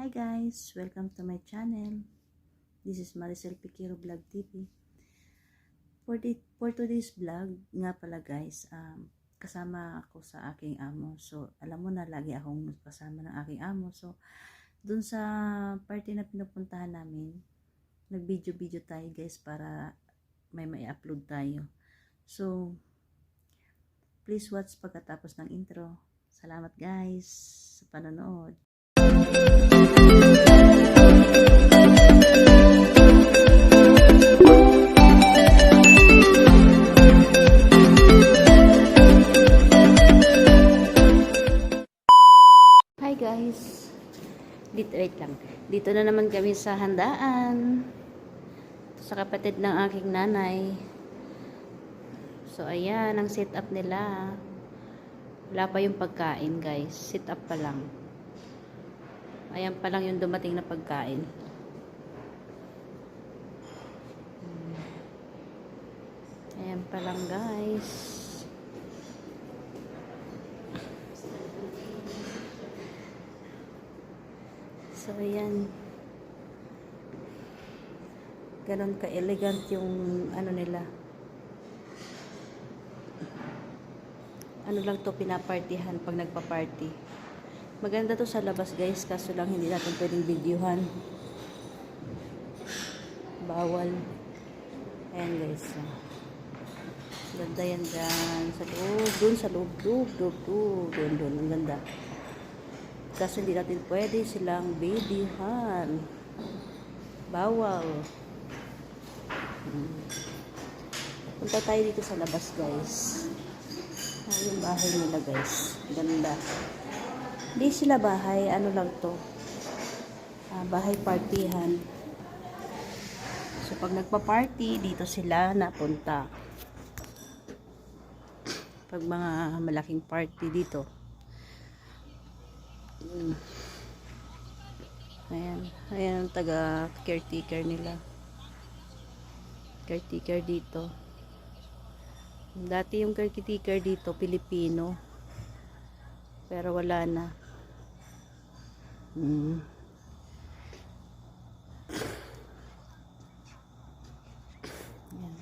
Hi guys! Welcome to my channel. This is Maricel Piquero Vlog TV. For, the, for today's vlog, nga pala guys, um, kasama ako sa aking amo. So, alam mo na, lagi akong kasama ng aking amo. So, dun sa party na pinupuntahan namin, nag-video-video tayo guys para may mai-upload tayo. So, please watch pagkatapos ng intro. Salamat guys sa panonood. Hi guys. Dito, wait lang. Dito na naman kami sa handaan. Sa kapatid ng aking nanay. So, ayan ang setup nila. Wala pa yung pagkain, guys. Sit up pa lang. Ayan pa lang yung dumating na pagkain. Ayan pa lang, guys. So, ayan. Ganon ka-elegant yung ano nila. Ano lang to pinapartihan pag nagpa-party. Maganda to sa labas guys, kaso lang hindi natin pwedeng videohan. Bawal. Ayan guys. Ganda yan dyan. Sa loob, dun sa loob, loob, loob, loob. Dun, dun, ang ganda. Kaso hindi natin pwede silang videohan. Bawal. Hmm. Punta tayo dito sa labas guys. Ayan yung bahay nila guys. Ganda. Hindi sila bahay. Ano lang to. Ah, bahay partihan. So pag nagpa-party, dito sila napunta. Pag mga malaking party dito. Mm. Ayan. Ayan ang taga caretaker nila. Caretaker dito. Dati yung caretaker dito, Pilipino. Pero wala na. Mm. Yan.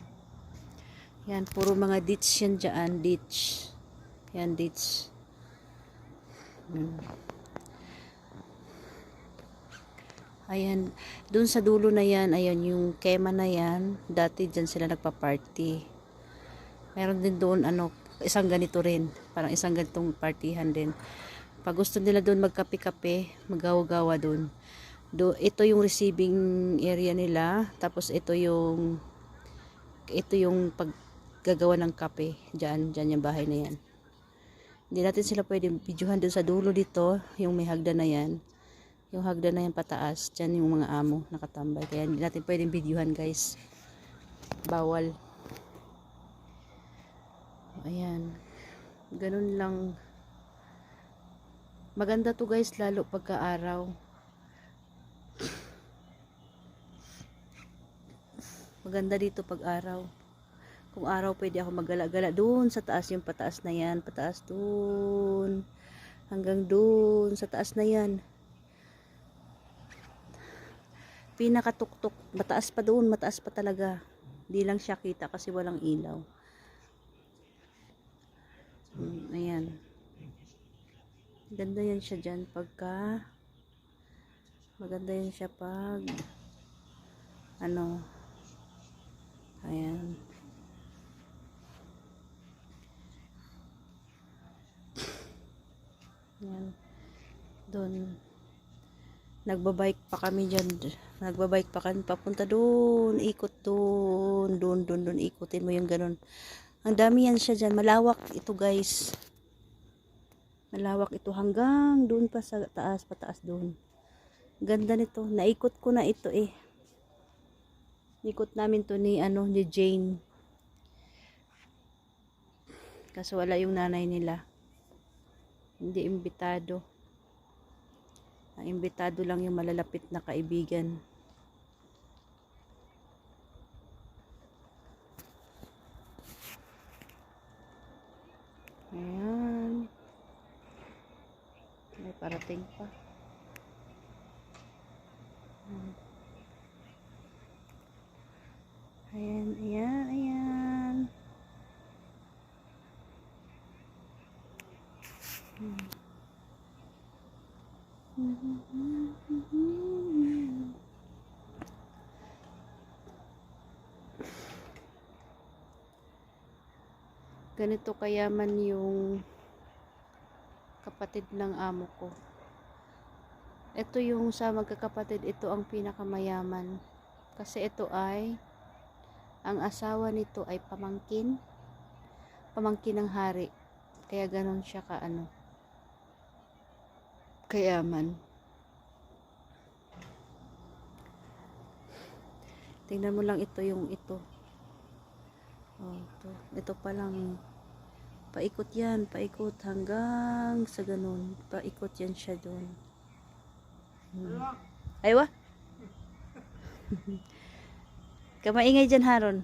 Yan, puro mga ditch yan dyan. Ditch. Yan, ditch. Mm. Ayan, dun sa dulo na yan, ayan yung kema na yan, dati dyan sila nagpa-party. Meron din doon, ano, isang ganito rin, parang isang ganitong partihan din. Pag gusto nila doon magkape-kape, magawa-gawa doon. Do, ito yung receiving area nila, tapos ito yung, ito yung paggagawa ng kape, dyan, dyan yung bahay na yan. Hindi natin sila pwedeng videohan doon sa dulo dito, yung may hagdan na yan. Yung hagdan na yan pataas dyan yung mga amo nakatambay. Kaya hindi natin pwedeng videohan guys. Bawal. Ayan. Ganun lang maganda to guys lalo pagka araw maganda dito pag araw kung araw pwede ako magala-gala doon sa taas yung pataas na yan. Pataas doon hanggang doon sa taas na yan. Pinakatuktok. Mataas pa doon mataas pa talaga. Di lang siya kita kasi walang ilaw. Hmm, ayan ganda yan siya dyan pagka maganda yan siya pag ano ayan. Ayan. Doon. Nagbabike pa kami dyan nagbabike pa kami papunta doon ikot doon doon doon doon ikutin mo yung ganun. Ang dami yan siya dyan malawak ito guys malawak ito hanggang doon pa sa taas pataas doon ganda nito. Naikot ko na ito eh. Ikot namin to ni ano ni Jane. Kaso wala yung nanay nila. Hindi imbitado. Ang imbitado lang yung malalapit na kaibigan. Ayan. Parating pa. Ayan, ayan, ayan. Ganito kayaman yung kapatid ng amo ko. Ito yung sa magkakapatid, ito ang pinakamayaman. Kasi ito ay, ang asawa nito ay pamangkin. Pamangkin ng hari. Kaya ganon siya ka ano. Kayaman. Tingnan mo lang ito yung ito. Oh, ito. Ito pa lang. Paikot yan, paikot hanggang sa ganun. Paikot yan siya doon. Hmm. Aywa. Kamaingay dyan, Haron.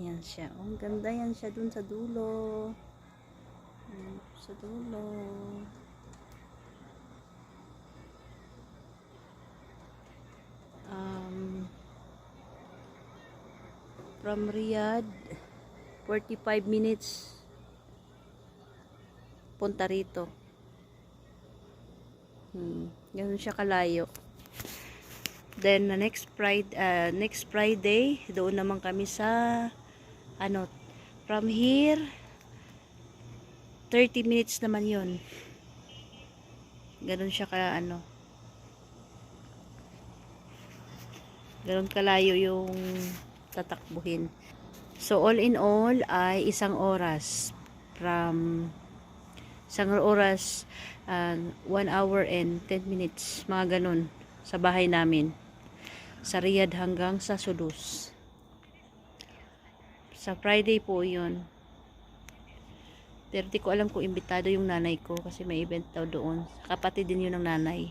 Yan siya. Oh, ganda yan siya dun sa dulo. Hmm, sa dulo. Um, from Riyadh, 45 minutes punta rito. Hmm, ganun siya kalayo. Then the next Friday, uh, next Friday, doon naman kami sa ano, from here 30 minutes naman 'yon. Ganun siya ka ano. Ganun kalayo yung tatakbuhin. So all in all ay isang oras from isang oras uh, 1 hour and 10 minutes mga ganun sa bahay namin. Sa Riyadh hanggang sa Sudus. Sa Friday po yun. Pero di ko alam kung imbitado yung nanay ko kasi may event daw doon. Kapatid din yun ng nanay.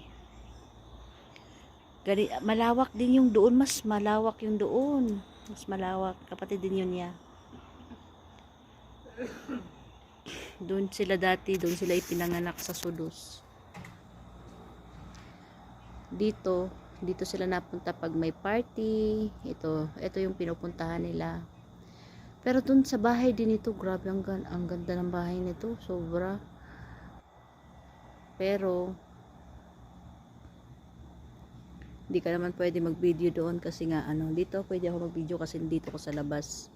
Malawak din yung doon. Mas malawak yung doon mas malawak. Kapatid din yun niya. Doon sila dati doon sila ipinanganak sa Sudus. Dito dito sila napunta pag may party. Ito ito yung pinupuntahan nila. Pero dun sa bahay din ito grabe ang, ang ganda ng bahay nito. Sobra. Pero hindi ka naman pwede mag video doon kasi nga ano dito pwede ako mag video kasi dito ko sa labas.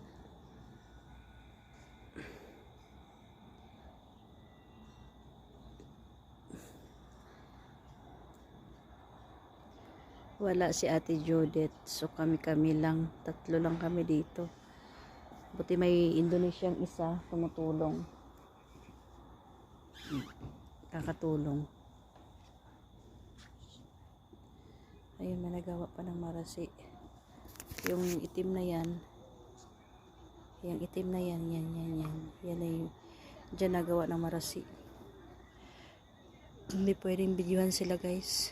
Wala si ate Judith. So kami kami lang. Tatlo lang kami dito. Buti may Indonesiang isa tumutulong. Kakatulong ayun may nagawa pa ng marasi. Yung itim na yan. Yung itim na yan yan yan yan. Yan ay dyan nagawa ng marasi. Hindi pwedeng videohan sila guys.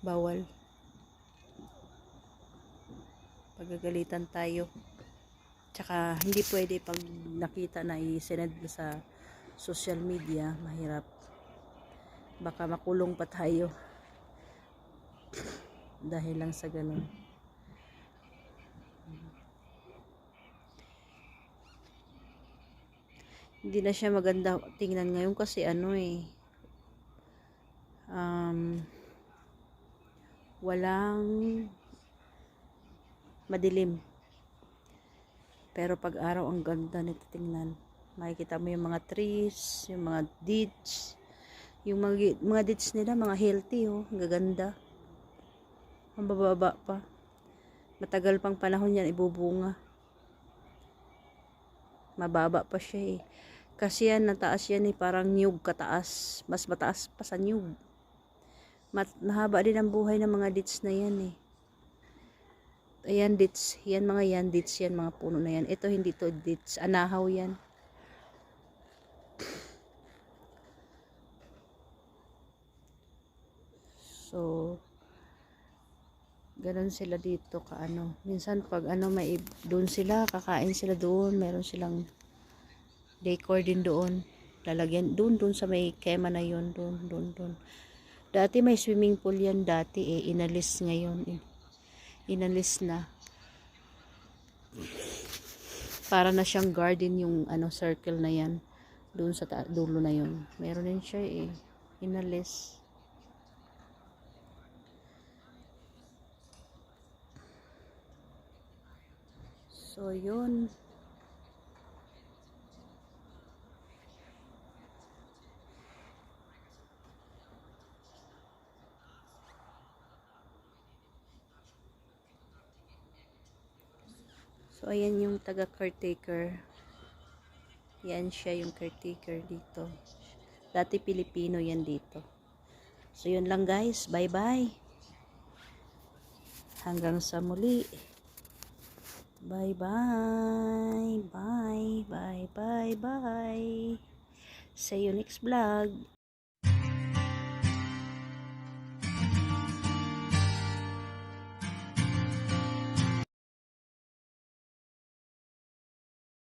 Bawal. Pagagalitan tayo. Tsaka hindi pwede pag nakita na i-send sa social media mahirap. Baka makulong pa tayo dahil lang sa ganun hindi na siya maganda tingnan ngayon kasi ano eh um, walang madilim. Pero pag araw ang ganda nito tingnan. Makikita mo yung mga trees, yung mga ditch, yung mga, mga ditch nila, mga healthy oh, gaganda. Ang bababa pa. Matagal pang panahon yan ibubunga. Mababa pa siya eh. Kasi yan, nataas yan eh, parang nyug kataas. Mas mataas pa sa nyug. Mat mahaba din ang buhay ng mga dits na yan eh. Ayan dits, yan mga yan dits yan mga puno na yan. Ito hindi to dits, anahaw yan. So ganun sila dito kaano. Minsan pag ano may doon sila, kakain sila doon, meron silang decor din doon. Lalagyan doon doon sa may kema na yon doon doon doon Dati may swimming pool yan dati eh. Inalis ngayon. eh. Inalis na. Para na siyang garden yung ano circle na yan. Doon sa dulo na yun. Meron din siya eh. Inalis. So, yun. So, ayan yung taga-caretaker. Yan siya yung caretaker dito. Dati Pilipino yan dito. So, yun lang guys. Bye-bye. Hanggang sa muli. Bye-bye. Bye. Bye. Bye. Bye. See you next vlog.